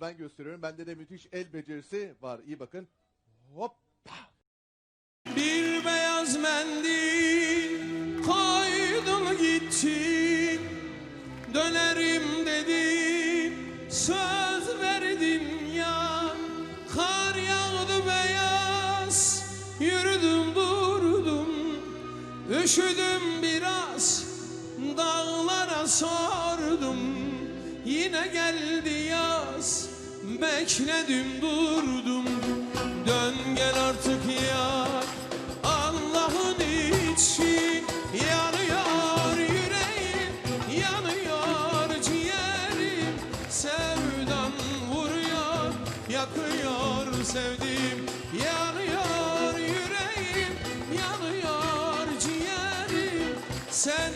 ben gösteriyorum. Bende de müthiş el becerisi var. İyi bakın. Hop. Bir beyaz mendil koydum gittim Dönerim dedim söz verdim ya Kar yağdı beyaz yürüdüm durdum Üşüdüm biraz dağlara sordum Yine geldi yaz Bekledim durdum. Dön gel artık ya Allah'ın içi. Yanıyor yüreğim Yanıyor ciğerim. Sevdan vuruyor Yakıyor sevdiğim. Yanıyor yüreğim Yanıyor ciğerim. Sevdan